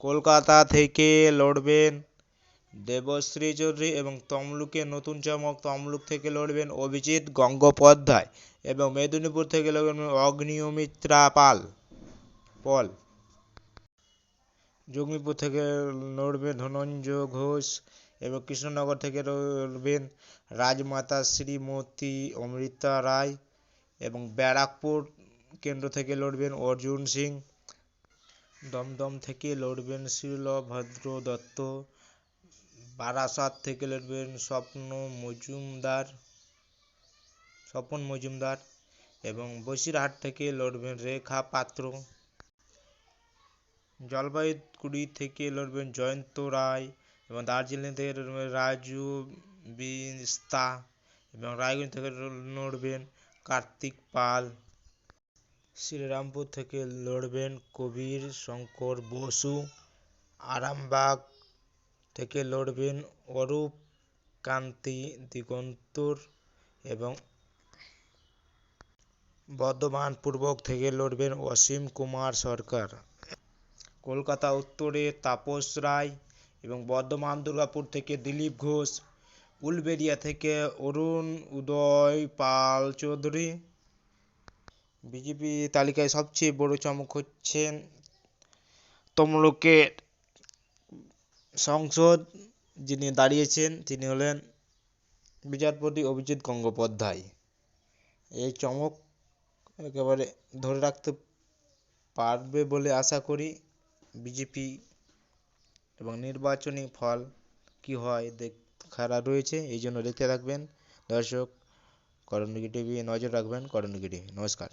কলকাতা থেকে লড়বেন দেবশ্রী চৌধুরী এবং তমলুকে, নতুন চমক তমলুক থেকে লড়বেন অভিজিৎ গঙ্গোপাধ্যায় এবং মেদিনীপুর থেকে লড়বেন অগ্নিমিত্রা পাল, পল। জঙ্গিপুর থেকে লড়বেন ধনঞ্জয় ঘোষ এবং কৃষ্ণনগর থেকে লড়বেন রাজমাতা শ্রীমতী অমৃতা রায় এবং ব্যারাকপুর কেন্দ্র থেকে লড়বেন অর্জুন সিং। দমদম থেকে লড়বেন শিলভদ্র দত্ত। বারাসাত থেকে লড়বেন স্বপ্ন মজুমদার, স্বপন মজুমদার এবং বসিরহাট থেকে লড়বেন রেখা পাত্র। জলপাইগুড়ি থেকে লড়বেন জয়ন্ত রায় এবং দার্জিলিং থেকে লড়বেন রাজু বিস্তা এবং রায়গঞ্জ থেকে লড়বেন কার্তিক পাল। শ্রীরামপুর থেকে লড়বেন কবির শঙ্কর বসু। আরামবাগ থেকে লড়বেন অরূপ কান্তি দিগন্তর এবং বর্ধমান পূর্ব থেকে লড়বেন অসীম কুমার সরকার। কলকাতা উত্তরে তাপস রায় এবং বর্ধমান দুর্গাপুর থেকে দিলীপ ঘোষ। উলবেড়িয়া থেকে অরুণ উদয় পাল চৌধুরী। বিজেপি তালিকায় সবচেয়ে বড় চমক হচ্ছেন তমলুকের সংসদ যিনি দাঁড়িয়েছেন তিনি হলেন বিচারপতি অভিজিৎ গঙ্গোপাধ্যায়। এই চমক একেবারে ধরে রাখতে পারবে বলে আশা করি বিজেপি এবং নির্বাচনী ফল কি হয় দেখার রয়েছে এই জন্য দেখতে থাকবেন। দর্শক করণিকি টিভি নজর রাখবেন করণিকি টিভি। নমস্কার।